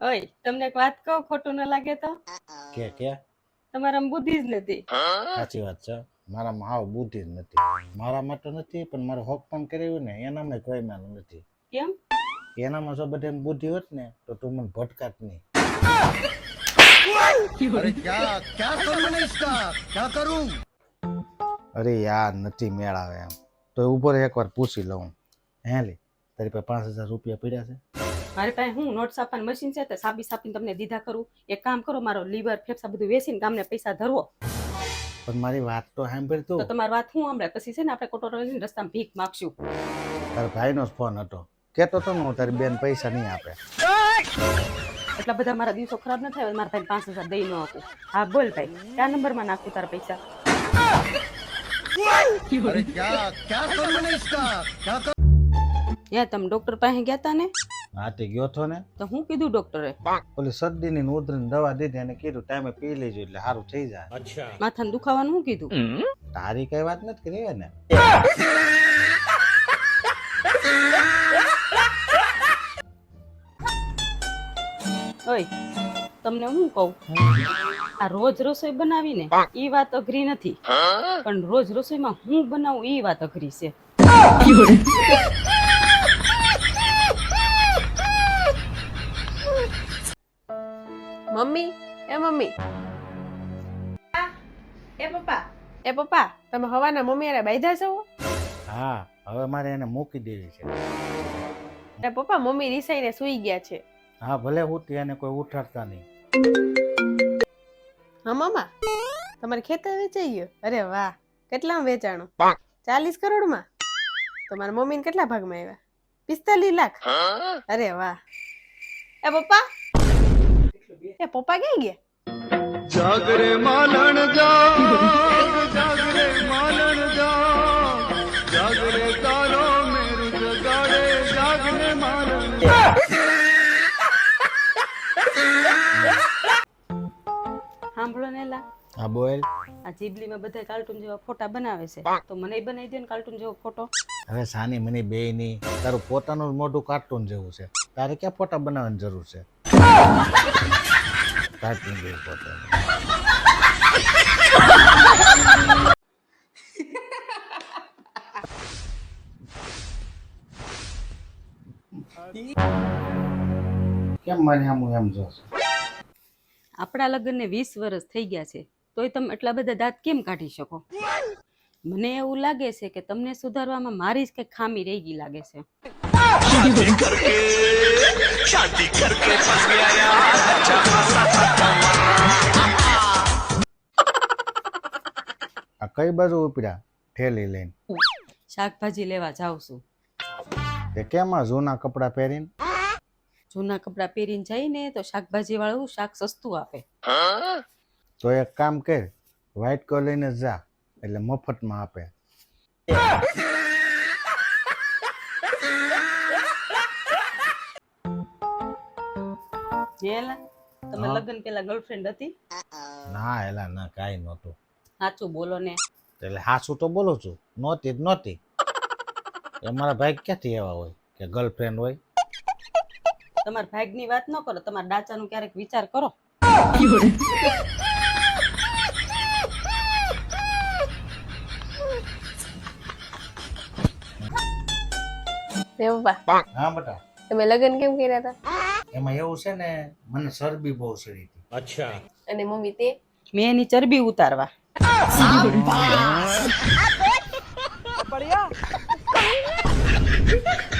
ઓય તમને એક વાત કહું ખોટું ન લાગે તો? કે કે? તમારામાં બુદ્ધિ જ નથી. સાચી વાત છે. મારામાં આવ બુદ્ધિ જ નથી. મારામાં તો નથી પણ મારે હોક પણ કર્યું ને એનામાં કોઈ માન નથી. કેમ? એનામાં જો બધે બુદ્ધિ હોત ને તો તું મને ભટકાત નહીં. અરે કરું અરે યાર નથી મેળ આવે એમ. તો ઉપર એકવાર પૂછી લઉં. હેલી તારી પાસે પાંચ હજાર રૂપિયા પડ્યા છે? મારી પાસે હું નોટ્સ આપવાનું મશીન છે તો સાબી સાપીને તમને દીધા કરું. એક કામ કરો મારો લીવર ફેફસા બધું વેચીને ગામને પૈસા ધરવો. પણ મારી વાત તો સાંભળ તો. તમારી વાત હું સાંભળે? પછી છે ને આપણે કોટોરો રસ્તામાં ભીખ માગશું. તારા ભાઈનો ફોન હતો. કેતો તો હું તારી બેન પૈસા નહીં આપે. એટલા બધા મારા દિવસો ખરાબ ન થાય મારા ભાઈ પાંચ હજાર દઈ ન આપું. હા બોલ ભાઈ કયા નંબરમાં નાખું તારા પૈસા? યાર તમે ડોક્ટર પાસે ગયા હતા ને? હા તે ગયો તો ને તો હું કીધું ડોક્ટરે ઓલી શરદીની ને ઉધરીની દવા દીધી અને કીધું ટાઈમે પી લેજો એટલે સારું થઈ જાય. માથાને દુખાવાનું હું કીધું? તારી કઈ વાત નથી કરી ને ઓય તમને હું કહું? આ રોજ રસોઈ બનાવીને ઈ વાત અઘરી નથી. પણ રોજ રસોઈમાં હું બનાવું એ વાત અઘરી છે. મમ્મી. એ પપ્પા. એ પપ્પા તમે હવાના મમ્મી અરે બાંધ્યા છો? હા હવે મારે એને મૂકી દેવી છે. એ પપ્પા મમ્મી રીસાઈને સૂઈ ગયા છે. હા ભલે હું એને કોઈ ઉઠાડતા નહીં. હા મામા. તમારે ખેતર વેચાઈ ગયો? અરે વાહ કેટલામાં વેચાણું? ચાલીસ કરોડમાં? તમારા મમ્મીને કેટલા ભાગમાં આવ્યા પિસ્તાલીસ લાખ? અરે વાહ. એ પપ્પા. એ પપ્પા ક્યાં ગયા? જાગરે માલણ જાગ જાગરે માલણ જાગ જાગરે તારો મેરુ જગાડે જાગરે માલણ સાંભળો ને લા હા બોલ. આ જીબલીમાં બધા કાર્ટૂન જેવા ફોટા બનાવે છે. તો મને બનાવી દે ને કાર્ટૂન જેવો ફોટો. હવે સાની મને બે ની તારું પોતાનું મોઢું કાર્ટૂન જેવું છે. તારે ક્યાં ફોટા બનાવવાની જરૂર છે? કાર્ટૂન જેવું ફોટા કેમ મને આમ એમ જોશો આપણા લગ્નને વીસ વર્ષ થઈ ગયા છે તોય તમે એટલા બધા દાંત કેમ કાઢી શકો? મને એવું લાગે છે કે તમને સુધારવામાં મારી જ કંઈક ખામી રહી ગઈ લાગે છે. આ કઈ બાજુ ઉપડ્યા? થેલી લઈને. શાકભાજી લેવા જાઉં છું. તે કેમ જૂના કપડાં પહેરીને? જૂના કપડાં પહેરીને જઈને તો શાકભાજી વાળું શાક સસ્તું આપે. તો એક કામ કર વ્હાઈટ કલર લઈને જ જા એટલે મફતમાં આપે. જેલા તમે લગ્ન પેલા ગર્લફ્રેન્ડ હતી? ના એલા ના કાઈ નહોતું. સાચું બોલો ને. એટલે હાસું તો બોલું છું. નહોતી જ નહોતી. એ મારા ભાઈ ક્યાંથી એવા હોય કે ગર્લફ્રેન્ડ હોય? તમારા ભાગની વાત ન કરો તમારા ડાચાનું ક્યારેક વિચાર કરો. પપ્પા હા બેટા. તમે લગ્ન કેમ કર્યા હતા એમાં એવું છે ને મને ચરબી બહુ ચડી હતી. અને મમ્મી તે? મેં એની ચરબી ઉતારવા. बढ़िया